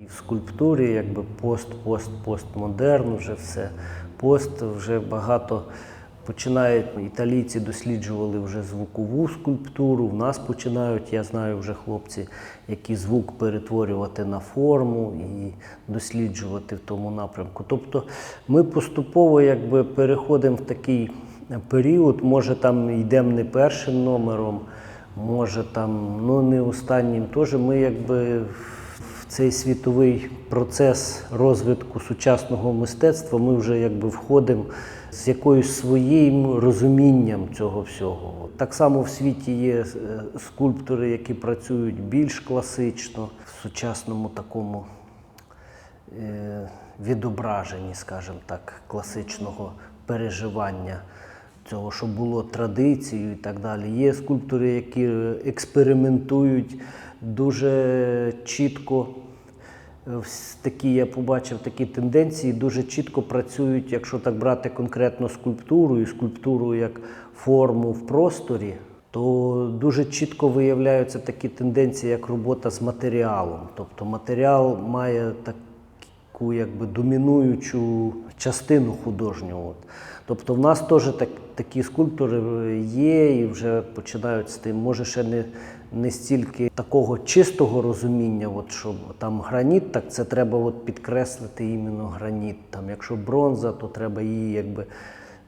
І в скульптурі якби пост, пост, постмодерн, вже все. Пост вже багато починають італійці досліджували вже звукову скульптуру. В нас починають, я знаю вже хлопці, які звук перетворювати на форму і досліджувати в тому напрямку. Тобто ми поступово якби переходимо в такий період, може там йдемо не першим номером, може там ну не останнім. Теж ми якби цей світовий процес розвитку сучасного мистецтва ми вже якби входимо з якоюсь своїм розумінням цього всього. Так само в світі є е, скульптори, які працюють більш класично в сучасному такому е, відображенні, скажімо так, класичного переживання цього, що було традицією і так далі. Є скульптори, які експериментують дуже чітко. Е, Такі я побачив такі тенденції, дуже чітко працюють, якщо так брати конкретно скульптуру і скульптуру як форму в просторі, то дуже чітко виявляються такі тенденції, як робота з матеріалом. Тобто матеріал має таку якби домінуючу частину художнього. Тобто в нас теж так, такі скульптори є і вже починають з тим. Може, ще не, не стільки такого чистого розуміння, от, що там граніт, так це треба от підкреслити іменно граніт. Там, якщо бронза, то треба її якби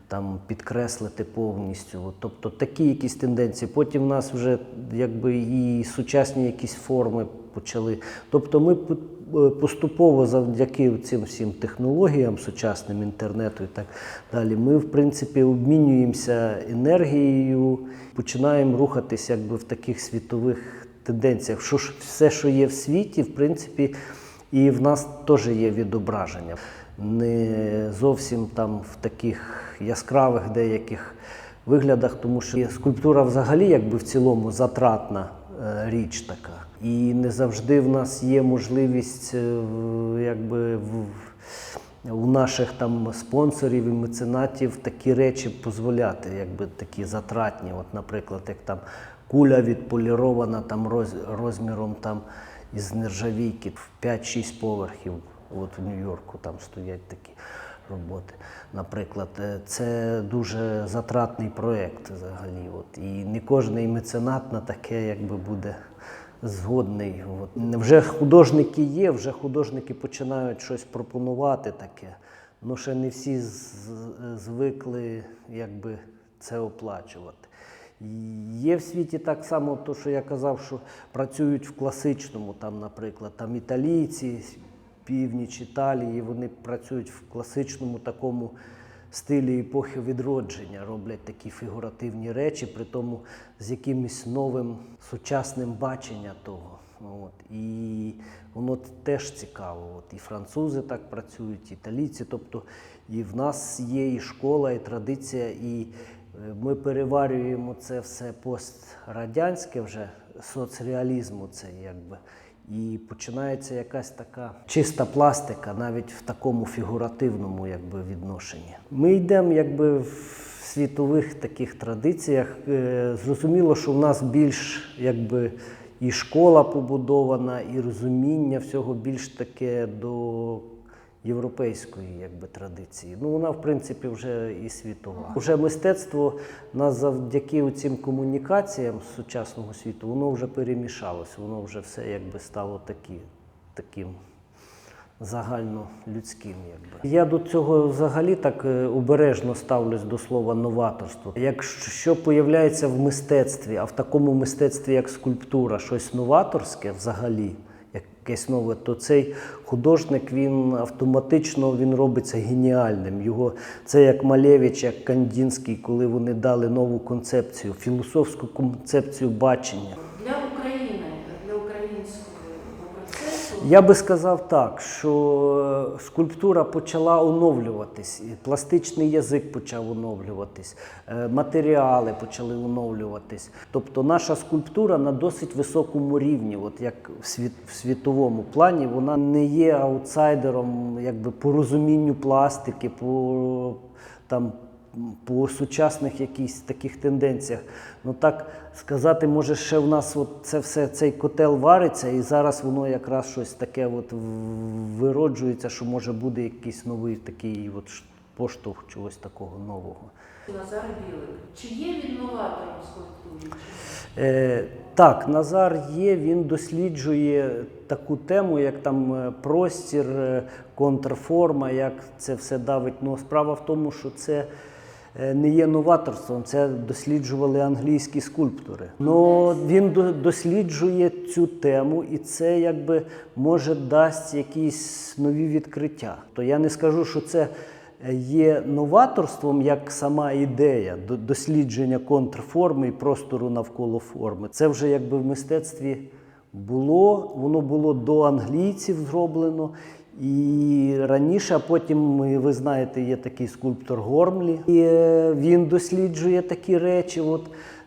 там підкреслити повністю. Тобто такі якісь тенденції. Потім в нас вже якби і сучасні якісь форми почали. Тобто ми поступово завдяки цим всім технологіям, сучасним інтернету і так далі, ми в принципі обмінюємося енергією, починаємо рухатися якби в таких світових тенденціях. Що ж все, що є в світі, в принципі, і в нас теж є відображення. Не зовсім там в таких яскравих деяких виглядах, тому що скульптура взагалі якби в цілому затратна е, річ така. І не завжди в нас є можливість е, якби у наших там спонсорів і меценатів такі речі дозволяти, якби такі затратні. От, наприклад, як там куля відполірована там роз, розміром там із нержавійки в 5-6 поверхів. От в Нью-Йорку там стоять такі роботи. Наприклад, Е, це дуже затратний проєкт взагалі. От. І не кожний меценат на таке якби буде згодний. От. Вже художники є, вже художники починають щось пропонувати таке. Ну ще не всі звикли якби, це оплачувати. Є в світі так само, то, що я казав, що працюють в класичному, там, наприклад, там італійці, північ Італії, вони працюють в класичному такому стилі епохи відродження, роблять такі фігуративні речі, при тому з якимось новим сучасним баченням того. От. І воно теж цікаво. От. І французи так працюють, італійці. Тобто і в нас є і школа, і традиція, і е, ми переварюємо це все пострадянське вже соцреалізму, це якби. І починається якась така чиста пластика, навіть в такому фігуративному якби, відношенні. Ми йдемо якби в світових таких традиціях. Е, Зрозуміло, що в нас більш якби і школа побудована, і розуміння всього більш таке до європейської якби, традиції. Ну, вона, в принципі, вже і світова. Вже мистецтво нас завдяки цим комунікаціям з сучасного світу, воно вже перемішалося, воно вже все якби стало такі, таким загальнолюдським. Якби. Я до цього взагалі так е, обережно ставлюсь до слова новаторство. Якщо появляється в мистецтві, а в такому мистецтві, як скульптура, щось новаторське взагалі, якесь нове, то цей художник він автоматично він робиться геніальним. Його це як Малевич, як Кандінський, коли вони дали нову концепцію, філософську концепцію бачення. Для України, для українського процесу Я би сказав так, що е, скульптура почала оновлюватись, пластичний язик почав оновлюватись, е, матеріали почали оновлюватись. Тобто наша скульптура на досить високому рівні, от як в, світ, в світовому плані, вона не є аутсайдером якби, по розумінню пластики, по там. По сучасних якісь таких тенденціях. Ну так сказати, може, ще в нас от це все, цей котел вариться, і зараз воно якраз щось таке от вироджується, що може буде якийсь новий такий от поштовх чогось такого нового. Назар Білик. Чи є він новатором? Е, так, Назар є, він досліджує таку тему, як там е, простір, е, контрформа, як це все давить. Ну, справа в тому, що це не є новаторством, це досліджували англійські скульптори. Ну, він досліджує цю тему, і це якби може дасть якісь нові відкриття. То я не скажу, що це є новаторством як сама ідея дослідження контрформи і простору навколо форми. Це вже якби в мистецтві було, воно було до англійців зроблено. І раніше, а потім, е, ви знаєте, є такий скульптор Гормлі, і е, він досліджує такі речі. От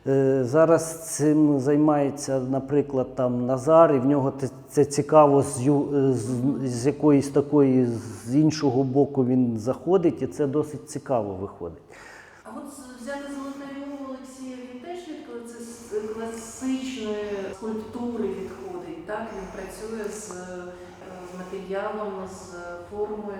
е, зараз цим займається, наприклад, там Назар, і в нього це, це цікаво з, з, з якоїсь такої з іншого боку він заходить, і це досить цікаво виходить. А от з- взяти Золотарьова Олексія, він від класи- класичної скульптури відходить, так? Він працює з е, матеріалом, з формою.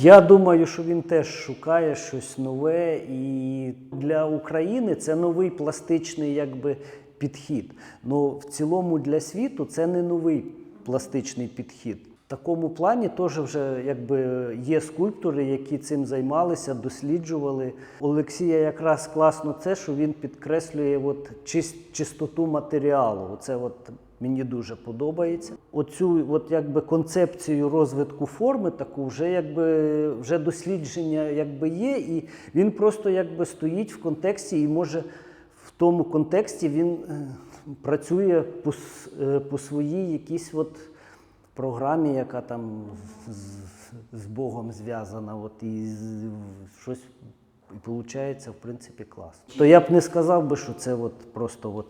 Я думаю, що він теж шукає щось нове, і для України це новий пластичний якби, підхід. Ну, в цілому для світу це не новий пластичний підхід. В такому плані теж вже якби є скульптори, які цим займалися, досліджували. Олексія якраз класно це, що він підкреслює от чис- чистоту матеріалу. Оце от мені дуже подобається. Оцю от якби концепцію розвитку форми, таку вже якби вже дослідження якби є, і він просто якби стоїть в контексті і може в тому контексті він е, працює по, е, по своїй якійсь от програмі, яка там з, з- Богом зв'язана, от і щось і виходить, в принципі, класно. То я б не сказав би, що це от просто от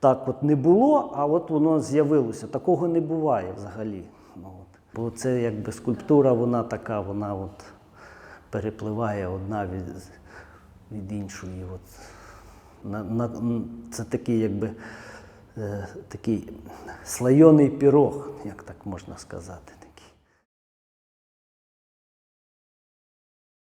так от не було, а от воно з'явилося. Такого не буває взагалі. Ну, от. Бо це якби скульптура, вона така, вона от перепливає одна від, від іншої. От. На, на, це такий, якби, е, такий слайоний пірог, як так можна сказати.